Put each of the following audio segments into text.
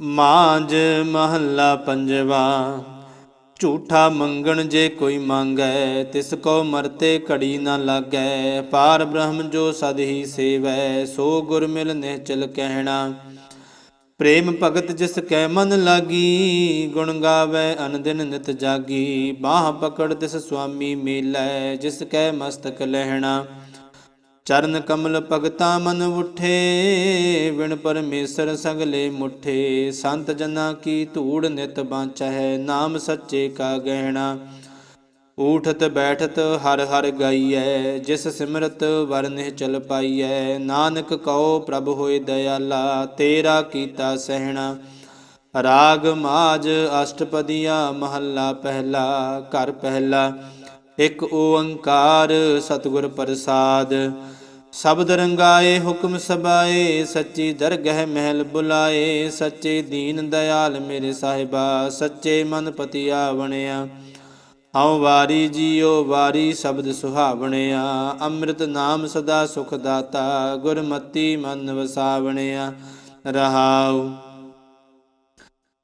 ਮਾਂਜ ਮਹੱਲਾ ਪੰਜਵਾ। ਝੂਠਾ ਮੰਗਣ ਜੇ ਕੋਈ ਮੰਗੈ, ਤਿਸ ਕੋ ਮਰਤੇ ਘੜੀ ਨਾ ਲਾਗੈ। ਪਾਰ ਬ੍ਰਹਮ ਜੋ ਸਦ ਹੀ ਸੇਵੈ, ਸੋ ਗੁਰ ਮਿਲ ਨਿਹਚਲ ਕਹਿਣਾ। ਪ੍ਰੇਮ ਭਗਤ ਜਿਸ ਕੈ ਮਨ ਲਾਗੀ, ਗੁਣ ਗਾਵੇ ਅਨਦਿਨ ਨਿਤ ਜਾਗੀ। ਬਾਹ ਪਕੜ ਤਿਸ ਸੁਆਮੀ ਮੇਲੈ, ਜਿਸ ਕੈ ਮਸਤਕ ਲਹਿਣਾ। ਚਰਨ ਕਮਲ ਭਗਤਾ ਮਨ ਉਠੇ ਵਿਣ ਪਰਮੇਸ਼ਰ ਸਗਲੇ ਮੁਠੇ। ਸੰਤ ਜਨਾ ਕੀ ਧੂੜ ਨਿਤ ਬਾਂਚੈ ਨਾਮ ਸੱਚੇ ਕਾ ਗਹਿਣਾ। ਊਠਤ ਬੈਠਤ ਹਰ ਹਰ ਗਾਈਐ, ਜਿਸ ਸਿਮਰਤ ਵਰ ਨਿਹ ਚਲ ਪਾਈਐ। ਨਾਨਕ ਕਉ ਪ੍ਰਭ ਹੋਏ ਦਇਆਲਾ, ਤੇਰਾ ਕੀਤਾ ਸਹਿਣਾ। ਰਾਗ ਮਾਜ ਅਸ਼ਟਪਦੀਆ ਮਹੱਲਾ ਪਹਿਲਾ, ਘਰ ਪਹਿਲਾ। ਇੱਕ ਓੰਕਾਰ ਸਤਿਗੁਰ ਪ੍ਰਸਾਦ। ਸ਼ਬਦ ਰੰਗਾਏ ਹੁਕਮ ਸਬਾਏ, ਸੱਚੀ ਦਰਗਹਿ ਮਹਿਲ ਬੁਲਾਏ, ਸੱਚੇ ਦੀਨ ਦਿਆਲ ਮੇਰੇ ਸਾਹਿਬਾ, ਸੱਚੇ ਮਨ ਪਤੀ ਬਣਿਆ। ਹਉ ਵਾਰੀ ਜੀਓ ਵਾਰੀ ਸ਼ਬਦ ਸੁਹਾਵਣਿਆ, ਅੰਮ੍ਰਿਤ ਨਾਮ ਸਦਾ ਸੁਖ ਦਾਤਾ, ਗੁਰਮਤੀ ਮਨ ਵਸਾਵਣਿਆ। ਰਹਾਉ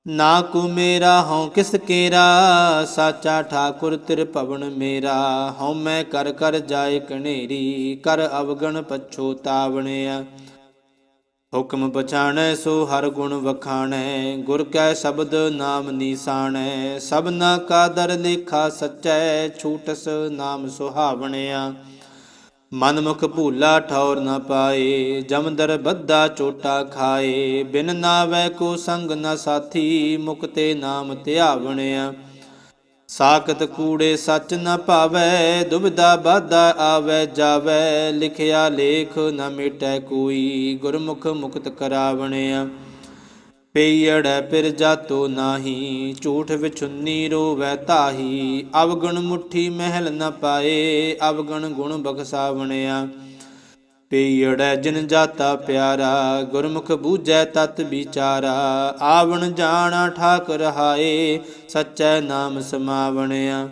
ਨਾ ਕੋ ਮੇਰਾ ਹਉ ਕਿਸ ਕੇਰਾ, ਸਾਚਾ ਠਾਕੁਰ ਤਿਰ ਭਵਨ ਮੇਰਾ। ਹਉ ਮੈਂ ਕਰ ਕਰ ਜਾਏ ਕਨੇਰੀ, ਕਰ ਅਵਗਣ ਪਛੋਤਾਵਣਿਆ ਹੁਕਮ ਪਛਾਣੈ ਸੋ ਹਰ ਗੁਣ ਵਖਾਣੈ, ਗੁਰ ਕੈ ਸ਼ਬਦ ਨਾਮ ਨੀਸਾਣੈ। ਸਭਨਾ ਕਾ ਦਰ ਲੇਖਾ ਸਚੈ, ਛੂਟਸ ਨਾਮ ਸੁਹਾਵਣਿਆ। ਮਨ ਮੁਖ ਭੂਲਾ ਠੌਰ ਨ ਪਾਏ, ਜਮਦਰ ਬੱਧਾ ਚੋਟਾ ਖਾਏ। ਬਿਨ ਨਾਵੈ ਕੋ ਸੰਗ ਨ ਸਾਥੀ ਮੁਕਤੇ ਨਾਮ ਧਿਆਵਣਿਆ ਸਾਖਤ ਕੂੜੇ ਸੱਚ ਨ ਭਾਵੈ ਦੁਬਦਾ ਬਾਧਾ ਆਵੈ ਜਾਵੈ। ਲਿਖਿਆ ਲੇਖ ਨ ਮਿਟੈ ਕੋਈ, ਗੁਰਮੁਖ ਮੁਕਤ ਕਰਾਵਣਿਆ। ਪਈੜੈ ਪਿਰ ਜਾਤੋ ਨਾਹੀ, ਝੂਠ ਵਿਛੁੰਨੀ ਰੋਵੈ ਤਾਹੀ। ਅਵਗਣ ਮੁਠੀ ਮਹਿਲ ਨ ਪਾਏ, ਅਵਗਣ ਗੁਣ ਬਖਸਾਵਣਿਆ। ਪਈੜੈ ਜਿਨ ਜਾਤਾ ਪਿਆਰਾ, ਗੁਰਮੁਖ ਬੂਝੈ ਤਤ ਵਿਚਾਰਾ। ਆਵਣ ਜਾਣਾ ਠਾਕ ਰਹਾਏ ਸਚੈ ਨਾਮ ਸਮਾਵਣਿਆ।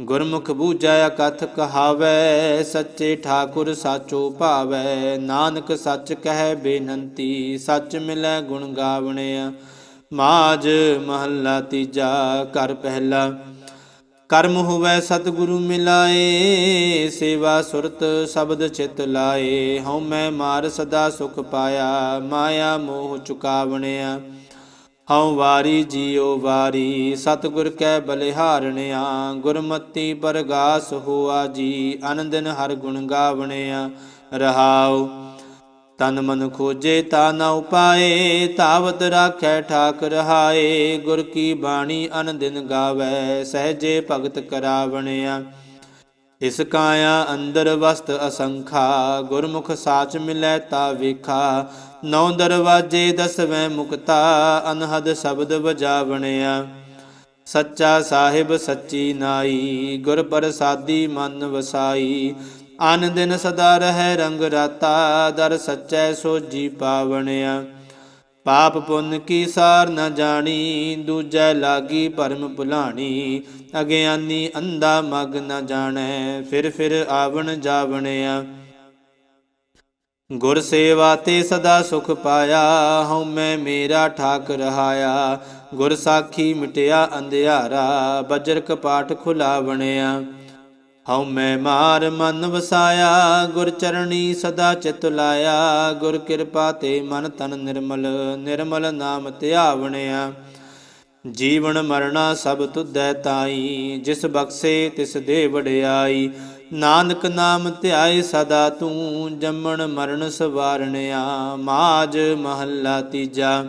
ਗੁਰਮੁਖ ਬੂਝੈ ਕਥ ਕਹਾਵੈ, ਸੱਚੇ ਠਾਕੁਰ ਸਾਚੋ ਭਾਵੈ। ਨਾਨਕ ਸੱਚ ਕਹਿ ਬੇਨੰਤੀ, ਸੱਚ ਮਿਲੈ ਗੁਣ ਗਾਵਣਿਆ। ਮਾਜ ਮਹੱਲਾ ਤੀਜਾ ਕਰ ਪਹਿਲਾ। ਕਰਮ ਹੋਵੈ ਸਤਿਗੁਰੂ ਮਿਲਾਏ, ਸੇਵਾ ਸੁਰਤ ਸ਼ਬਦ ਚਿਤ ਲਾਏ। ਹਉ ਮੈਂ ਮਾਰ ਸਦਾ ਸੁਖ ਪਾਇਆ, ਮਾਇਆ ਮੋਹ ਚੁਕਾਵਣਿਆ। ਹਉ ਵਾਰੀ ਜੀਉ ਵਾਰੀ, ਸਤਿਗੁਰ ਕੈ ਬਲਿਹਾਰਣਿਆ ਗੁਰਮਤੀ ਪਰਗਾਸ ਹੋਆ ਜੀ ਅਨੰਦਨ ਹਰ ਗੁਣ ਗਾਵਣਿਆ, ਰਹਾਉ। ਤਨ ਮਨ ਖੋਜੇ ਤਾ ਨ ਉਪਾਏ ਤਾਵਤ ਰਾਖੈ ਠਾਕ ਰਹਾਏ ਗੁਰ ਕੀ ਬਾਣੀ ਅਨੰਦਿਨ ਗਾਵੈ, ਸਹਜੇ ਭਗਤ ਕਰਾਵਣਿਆ। ਇਸ ਕਾਇਆ ਅੰਦਰ ਵਸਤ ਅਸੰਖਾ, ਗੁਰਮੁਖ ਸਾਚ ਮਿਲੈ ਤਾ ਵੇਖਾ। ਨੌ ਦਰਵਾਜੇ ਦਸਵੇਂ ਮੁਕਤਾ, ਅਨਹਦ ਸ਼ਬਦ ਵਜਾਵਣਿਆ। ਸੱਚਾ ਸਾਹਿਬ ਸੱਚੀ ਨਾਈ, ਗੁਰ ਪ੍ਰਸਾਦੀ ਮਨ ਵਸਾਈ। ਅਨ ਦਿਨ ਸਦਾ ਰਹਿ ਰੰਗ ਰਾਤਾ, ਦਰ ਸੱਚੈ ਸੋਜੀ ਪਾਵਣਿਆ। ਪਾਪ ਪੁੰਨ ਕੀ ਸਾਰ ਨ ਜਾਣੀ, ਦੂਜੈ ਲਾਗੀ ਭਰਮ ਭੁਲਾਣੀ। ਅਗਿਆਨੀ ਅੰਧਾ ਮਗ ਨ ਜਾਣੈ, ਫਿਰ ਫਿਰ ਆਵਣ ਜਾਵਣਿਆ। ਗੁਰ ਸੇਵਾ ਤੇ ਸਦਾ ਸੁਖ ਪਾਇਆ, ਹਉ ਮੈਂ ਮੇਰਾ ਠਾਕ ਰਹਾਇਆ। ਗੁਰ ਸਾਖੀ ਮਿਟਿਆ ਅੰਧਿਆਰਾ ਬਜਰ ਕਪਾਟ ਖੁਲਾ ਬਣਿਆ ਹਉ ਮੈਂ ਮਾਰ ਮਨ ਵਸਾਇਆ, ਗੁਰ ਚਰਣੀ ਸਦਾ ਚਿਤ ਲਾਇਆ। ਗੁਰ ਕਿਰਪਾ ਤੇ ਮਨ ਤਨ ਨਿਰਮਲ ਨਿਰਮਲ ਨਾਮ ਧਿਆਵਣਿਆ ਜੀਵਨ ਮਰਣਾ ਸਭ ਤੁਧੈ ਤਾਈ, ਜਿਸ ਬਖਸ਼ੇ ਤਿਸ ਦੇ ਵਡਿਆਈ। ਨਾਨਕ ਨਾਮ ਧਿਆਏ ਸਦਾ ਤੂੰ, ਜੰਮਣ ਮਰਨ ਸਵਾਰਣਿਆ। ਮਾਜ ਮਹੱਲਾ ਤੀਜਾ।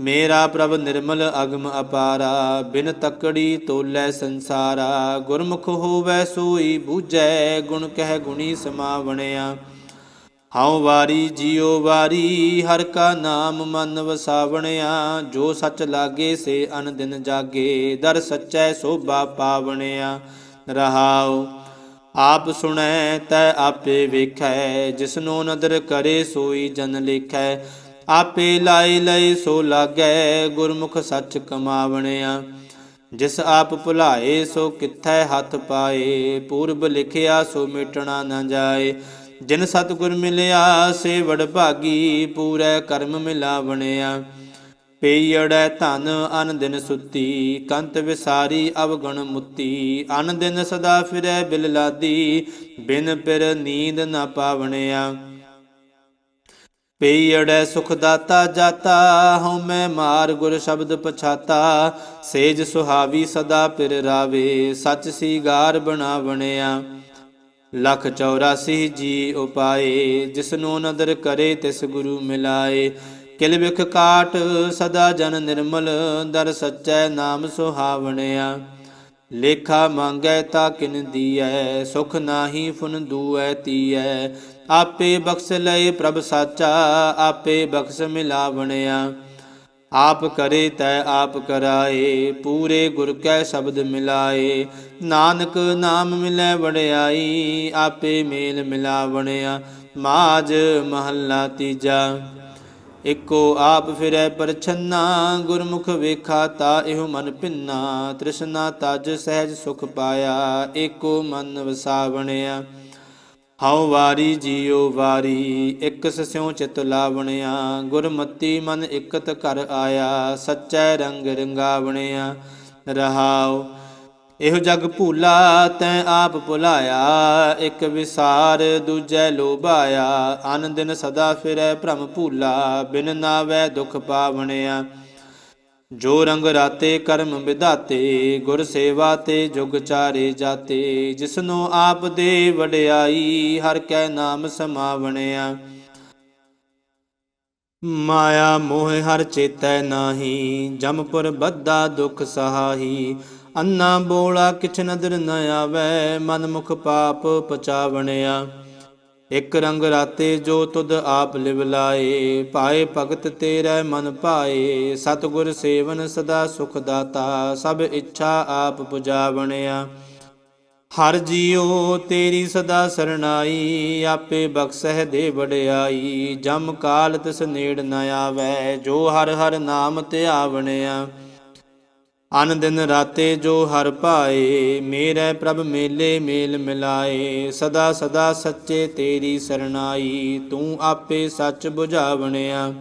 ਮੇਰਾ ਪ੍ਰਭ ਨਿਰਮਲ ਅਗਮ ਅਪਾਰਾ, ਬਿਨ ਤਕੜੀ ਤੋਲੇ ਸੰਸਾਰਾ, ਗੁਰਮੁਖ ਹੋਵੈ ਸੋਈ ਬੂਝੈ, ਗੁਣ ਕਹਿ ਗੁਣੀ ਸਮਾਵਣਿਆ। ਹਉ ਵਾਰੀ ਜੀਉ ਵਾਰੀ, ਹਰ ਕਾ ਨਾਮ ਮਨ ਵਸਾਵਣਿਆ। ਜੋ ਸੱਚ ਲਾਗੇ, ਸੇ ਅਨ ਦਿਨ ਜਾਗੇ, ਦਰ ਸੱਚੈ ਸੋਭਾ ਪਾਵਣਿਆ। ਰਹਾਉ, ਆਪ ਸੁਣੈ, ਤੈ ਆਪੇ ਵੇਖੈ ਜਿਸਨੋ ਨਦਰ ਕਰੇ ਸੋਈ ਜਨ ਲੇਖੈ। ਆਪੇ ਲਾਈ ਲਈ ਸੋ ਲਾਗੈ ਗੁਰਮੁਖ ਸੱਚ ਕਮਾਵਣਿਆ। ਜਿਸ ਆਪ ਭੁਲਾਏ ਸੋ ਕਿੱਥੈ ਹੱਥ ਪਾਏ, ਪੂਰਬ ਲਿਖਿਆ ਸੋ ਮਿਟਣਾ ਨਾ ਜਾਏ। ਜਿਨ ਸਤਿਗੁਰ ਮਿਲਿਆ ਸੇ ਵਡ ਭਾਗੀ, ਪੂਰੇ ਕਰਮ ਮਿਲਾਵਣਿਆ। ਪਈੜੈ ਧਨ ਅਨ ਦਿਨ ਸੁੱਤੀ, ਕੰਤ ਵਿਸਾਰੀ ਅਵਗਣ ਮੁੱਤੀ। ਅਨ ਦਿਨ ਸਦਾ ਫਿਰੈ ਬਿਲ ਲਾਦੀ, ਬਿਨ ਪਿਰ ਨੀਂਦ ਨਾ ਪਾਵਣਿਆ। ਪਈੜੈ ਸੁਖ ਦਾਤਾ ਜਾਤਾ, ਹਉ ਮੈਂ ਮਾਰ ਗੁਰ ਸ਼ਬਦ ਪਛਾਤਾ। ਸੇਜ ਸੁਹਾਵੀ ਸਦਾ ਪਿਰ ਰਾਵੇ, ਸਚ ਸੀਗਾਰ ਬਣਾਵਣਿਆ। ਲਖ 84 ਜੀ ਉਪਾਏ, ਜਿਸਨੂੰ ਨਦਰ ਕਰੇ ਤਿਸ ਗੁਰੂ ਮਿਲਾਏ। ਕਿਲ ਵਿਖ ਕਾਟ ਸਦਾ ਜਨ ਨਿਰਮਲ, ਦਰ ਸਚੈ ਨਾਮ ਸੁਹਾਵਣਿਆ। ਲੇਖਾ ਮੰਗੈ ਤਾ ਕਿਨ ਦੀਐ, ਸੁਖ ਨਾਹੀ ਫੁਨ ਦੂਐ ਤੀਐ। ਆਪੇ ਬਖਸ਼ ਲਏ ਪ੍ਰਭ ਸਾਚਾ, ਆਪੇ ਬਖਸ਼ ਮਿਲਾਵਣਿਆ। ਆਪ ਕਰੇ ਤੈ ਆਪ ਕਰਾਏ, ਪੂਰੇ ਗੁਰ ਕੈ ਸ਼ਬਦ ਮਿਲਾਏ। ਨਾਨਕ ਨਾਮ ਮਿਲੈ ਵਡਿਆਈ, ਆਪੇ ਮੇਲ ਮਿਲਾਵਣਿਆ। ਮਾਜ ਮਹੱਲਾ ਤੀਜਾ। ਇਕੋ ਆਪ ਫਿਰੈ ਪਰਛੰਨਾ, ਗੁਰਮੁਖ ਵੇਖਾ ਤਾ ਇਹੋ ਮਨ ਭਿੰਨਾ। ਤ੍ਰਿਸ਼ਨਾ ਤਜ ਸਹਿਜ ਸੁਖ ਪਾਇਆ, ਏਕੋ ਮਨ ਵਸਾਵਣਿਆ। ਹਉ ਵਾਰੀ ਜੀਉ ਵਾਰੀ, ਇਕ ਸਸਿਉ ਚਿਤ ਲਾਵਣਿਆ, ਗੁਰਮਤੀ ਮਨ ਇਕਤ ਘਰ ਆਇਆ, ਸੱਚੈ ਰੰਗ ਰੰਗਾਵਣਿਆ, ਰਹਾਉ। ਇਹੋ ਜਗ ਭੂਲਾ, ਤੈ ਆਪ ਭੁਲਾਇਆ, ਇਕ ਵਿਸਾਰ ਦੂਜੈ ਲੋਭਾਇਆ ਅਨ ਦਿਨ ਸਦਾ ਫਿਰੈ ਭ੍ਰਮ ਭੂਲਾ, ਬਿਨ ਨਾਵੈ ਦੁਖ ਪਾਵਣਿਆ। ਜੋ ਰੰਗ ਰਾਤੇ ਕਰਮ ਵਿਧਾਤੇ, ਗੁਰ ਸੇਵਾ ਤੇ ਜੁਗ ਚਾਰੇ ਜਾਤੇ, ਜਿਸਨੂੰ ਆਪ ਦੇ ਵਡਿਆਈ, ਹਰ ਕੈ ਨਾਮ ਸਮਾਵਣਿਆ। ਮਾਇਆ ਮੋਹ ਹਰ ਚੇਤੈ ਨਾਹੀ, ਜਮਪੁਰ ਬੱਧਾ ਦੁਖ ਸਹਾਈ ਅੰਨਾ ਬੋਲਾ ਕਿਛ ਨਦਰ ਨ ਆਵੈ, ਮਨ ਮੁਖ ਪਾਪ ਪਚਾਵਣਿਆ। ਇਕ ਰੰਗ ਰਾਤੇ ਜੋ ਤੁਧ ਆਪ ਲਿਵ ਲਾਏ ਪਾਏ ਭਗਤ ਤੇਰੇ ਮਨ ਪਾਏ। ਸਤਿਗੁਰ ਸੇਵਨ ਸਦਾ ਸੁਖ ਦਾਤਾ, ਸਭ ਇੱਛਾ ਆਪ ਪੁਜਾਵਣਿਆ। ਹਰ ਜੀਉ ਤੇਰੀ ਸਦਾ ਸਰਣਾਈ, ਆਪੇ ਬਖਸ਼ਹਿ ਦੇ ਵਡਿਆਈ। ਜਮ ਕਾਲ ਤਿਸ ਨੇੜ ਨ ਆਵੈ, ਜੋ ਹਰ ਹਰ ਨਾਮ ਧਿਆਵਣਿਆ। ਅਨ ਦਿਨ ਰਾਤੇ ਜੋ ਹਰ ਭਾਏ, ਮੇਰੇ ਪ੍ਰਭ ਮੇਲੇ ਮੇਲ ਮਿਲਾਏ, ਸਦਾ ਸਦਾ ਸੱਚੇ ਤੇਰੀ ਸਰਨਾਈ ਤੂੰ ਆਪੇ ਸੱਚ 부ਝਾਵਣਿਆ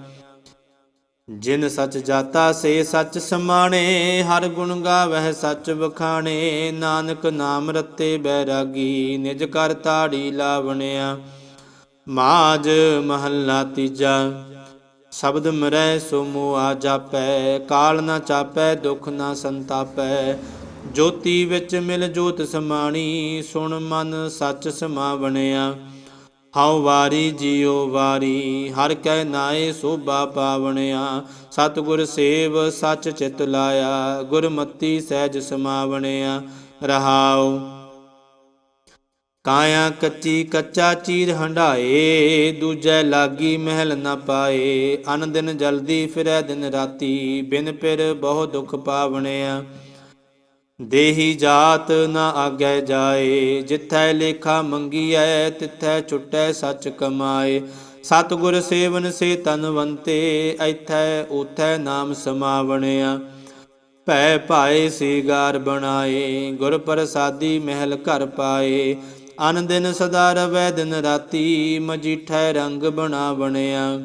ਜਿਨ ਸੱਚ ਜਾਤਾ, ਸੇ ਸੱਚ ਸਮਾਣੇ, ਹਰ ਗੁਣ ਗਾਵਹਿ ਸੱਚ ਬਖਾਣੇ ਨਾਨਕ ਨਾਮ ਰਤੇ ਬੈਰਾਗੀ, ਨਿਜ ਕਰ ਤਾੜੀ ਲਾਵਣਿਆ। ਮਾਜ ਮਹੱਲਾ ਤੀਜਾ। ਸ਼ਬਦ ਮਰੈ ਸੋ ਮੋਆ ਜਾਪੈ, ਕਾਲ ਨਾ ਚਾਪੈ, ਦੁਖ ਨਾ ਸੰਤਾਪੈ। ਜੋਤੀ ਵਿੱਚ ਮਿਲ ਜੋਤ ਸਮਾਣੀ, ਸੁਣ ਮਨ ਸੱਚ ਸਮਾ ਬਣਿਆ ਹਉ ਵਾਰੀ ਜੀਉ ਵਾਰੀ, ਹਰ ਕੈ ਨਾਏ ਸੋਭਾ ਪਾਵਣਿਆ। ਸਤਿਗੁਰ ਸੇਵ ਸੱਚ ਚਿਤ ਲਾਇਆ, ਗੁਰਮਤੀ ਸਹਿਜ ਸਮਾਵਣਿਆ। ਰਹਾਉ ਕਾਇਆ ਕੱਚੀ ਕੱਚਾ ਚੀਰ ਹੰਡਾਏ ਦੂਜੈ ਲਾਗੀ ਮਹਿਲ ਨ ਪਾਏ। ਅਨ ਦਿਨ ਜਲਦੀ ਫਿਰੈ ਦਿਨ ਰਾਤੀ, ਬਿਨ ਪਿਰ ਬਹੁ ਦੁਖ ਪਾਵਣਿਆ। ਦੇਹੀ ਜਾਤ ਨਾ ਆਗੈ ਜਾਏ, ਜਿੱਥੈ ਲੇਖਾ ਮੰਗੀਐ, ਤਿੱਥੈ ਛੁਟੈ ਸੱਚ ਕਮਾਏ। ਸਤਿਗੁਰ ਸੇਵਨ ਸੇ ਤਨਵੰਤੇ ਐਥੈ ਉਥੈ ਨਾਮ ਸਮਾਵਣਿਆ। ਭੈ ਭਾਏ ਸਿਗਾਰ ਬਣਾਏ, ਗੁਰ ਪ੍ਰਸਾਦੀ ਮਹਿਲ ਘਰ ਪਾਏ। ਅਨ ਦਿਨ ਸਦਾ ਰਵੈ ਦਿਨ ਰਾਤੀ ਮਜੀਠੈ ਰੰਗ ਬਣਾ ਬਣਿਆ।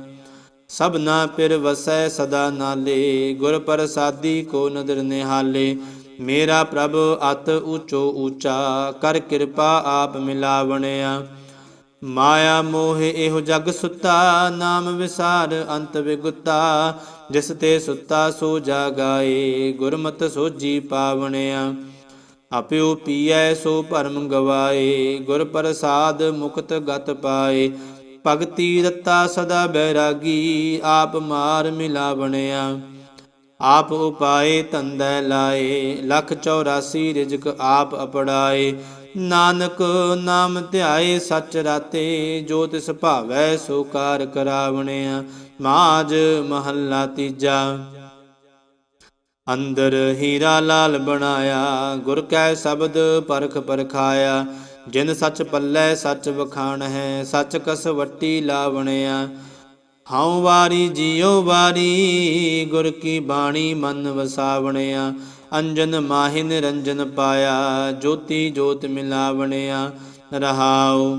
ਸਭਨਾ ਪਿਰ ਵਸੈ ਸਦਾ ਨਾਲੇ, ਗੁਰ ਪ੍ਰਸਾਦੀ ਕੋ ਨਦਰ ਨਿਹਾਲੇ। ਮੇਰਾ ਪ੍ਰਭ ਅਤ ਊਚੋ ਉਚਾ ਕਰ ਕਿਰਪਾ ਆਪ ਮਿਲਾਵਣਿਆ ਮਾਇਆ ਮੋਹ ਇਹੋ ਜਗ ਸੁੱਤਾ, ਨਾਮ ਵਿਸਾਰ ਅੰਤ ਵਿਗੁੱਤਾ। ਜਿਸ ਤੇ ਸੁੱਤਾ ਸੋ ਜਾਗਾਏ, ਗੁਰਮਤਿ ਸੋਜੀ ਪਾਵਣਿਆ। ਆਪਿਓ ਪੀਐ, ਸੋ ਭਰਮ ਗਵਾਏ, ਗੁਰ ਪ੍ਰਸਾਦ ਮੁਕਤ ਗਤ ਪਾਏ। ਭਗਤੀ ਰਤਾ ਸਦਾ ਬੈਰਾਗੀ, ਆਪ ਮਾਰ ਮਿਲਾਵਣਿਆ। ਆਪ ਉਪਾਏ ਤੰਦੈ ਲਾਏ, ਲਖ 84 ਰਿਜਕ ਆਪ ਅਪੜਾਏ। ਨਾਨਕ ਨਾਮ ਧਿਆਏ ਸਚ ਰਾਤੇ, ਜੋ ਤਿਸ ਭਾਵੈ ਸੋ ਕਾਰ ਕਰਾਵਣਿਆ। ਮਾਜ ਮਹੱਲਾ ਤੀਜਾ। ਅੰਦਰ ਹੀਰਾ ਲਾਲ ਬਣਾਇਆ, ਗੁਰ ਕੈ ਸ਼ਬਦ ਪਰਖ ਪਰਖਾਇਆ। ਜਿਨ ਸੱਚ ਪੱਲੇ ਸੱਚ ਵਖਾਣ ਹੈ, ਸੱਚ ਕਸ ਵੱਟੀ ਲਾਵਣਿਆ। ਹਉ ਵਾਰੀ ਜੀਉ ਵਾਰੀ, ਗੁਰ ਕੀ ਬਾਣੀ ਮਨ ਵਸਾਵਣਿਆ। ਅੰਜਨ ਮਾਹਿ ਨਿਰੰਜਨ ਪਾਇਆ, ਜੋਤੀ ਜੋਤ ਮਿਲਾਵਣਿਆ। ਰਹਾਉ,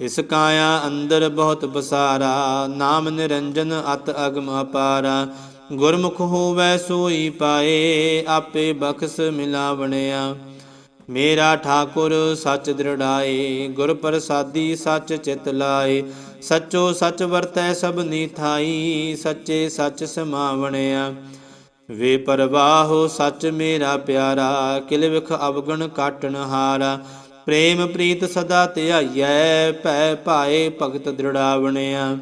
ਇਸ ਕਾਇਆ ਅੰਦਰ ਬਹੁਤ ਬਸਾਰਾ ਨਾਮ ਨਿਰੰਜਨ ਅਤ ਅਗਮ ਅਪਾਰਾ। ਗੁਰਮੁਖ ਹੋਵੈ ਸੋਈ ਪਾਏ, ਆਪੇ ਬਖਸ ਮਿਲਾਵਣਿਆ। ਮੇਰਾ ਠਾਕੁਰ ਸੱਚ ਦ੍ਰਿੜਾਏ, ਗੁਰ ਪ੍ਰਸਾਦੀ ਸੱਚ ਚਿਤ ਲਾਏ। ਸੱਚੋ ਸੱਚ ਵਰਤੈ ਸਭ ਥਾਈ ਸੱਚੇ ਸੱਚ ਸਮਾਵਣਿਆ। ਵੇ ਪਰਵਾਹੋ, ਸੱਚ ਮੇਰਾ ਪਿਆਰਾ, ਕਿਲ ਵਿਖ ਅਵਗਣ ਕਾਟਣ ਹਾਰਾ। ਪ੍ਰੇਮ ਪ੍ਰੀਤ ਸਦਾ ਧਿਆਈਐ, ਭੈ ਭਾਏ ਭਗਤ ਦ੍ਰਿੜਾਵਣਿਆ।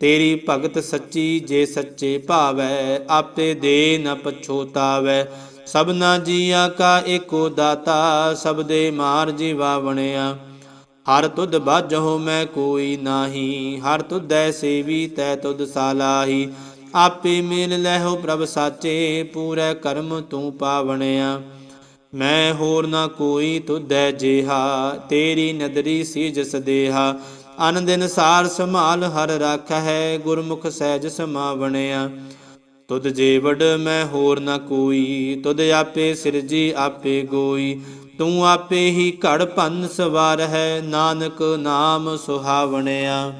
ਤੇਰੀ ਭਗਤ ਸੱਚੀ ਜੇ ਸੱਚੇ ਭਾਵੈ, ਆਪੇ ਦੇ ਨ ਪਛੋਤਾਵੈ। ਸਭਨਾ ਜੀਆ ਕਾ ਏਕੋ ਦਾਤਾ, ਸਭ ਦੇ ਮਾਰ ਜੀਵਾ ਬਣਿਆ। ਹਰ ਤੁਧ ਬਾਝੋ ਮੈਂ ਕੋਈ ਨਾਹੀ, ਹਰ ਤੁਧੈ ਸੇਵੀ ਤੈ ਤੁਧ ਸਾਲਾਹੀ। ਆਪੇ ਮੇਲ ਲੈਹੋ ਪ੍ਰਭ ਸਾਚੇ, ਪੂਰੇ ਕਰਮ ਤੂੰ ਪਾਵਣਿਆ। ਮੈਂ ਹੋਰ ਨਾ ਕੋਈ ਤੁਧੈ ਜੇਹਾ, ਤੇਰੀ ਨਦਰੀ ਸੀ ਸਦੇਹਾ। ਅਨ ਦਿਨ ਸਾਰ ਸੰਭਾਲ ਹਰ ਰਾਖੈ ਗੁਰਮੁਖ ਸਹਿਜ ਸਮਾਵਣਿਆ। ਤੁਧ ਜੀਵੜ ਮੈਂ ਹੋਰ ਨਾ ਕੋਈ, ਤੁਧ ਆਪੇ ਸਿਰਜੀ ਆਪੇ ਗੋਈ। ਤੂੰ ਆਪੇ ਹੀ ਘੜ ਭੰਨ ਸਵਾਰ ਹੈ ਨਾਨਕ ਨਾਮ ਸੁਹਾਵਣਿਆ।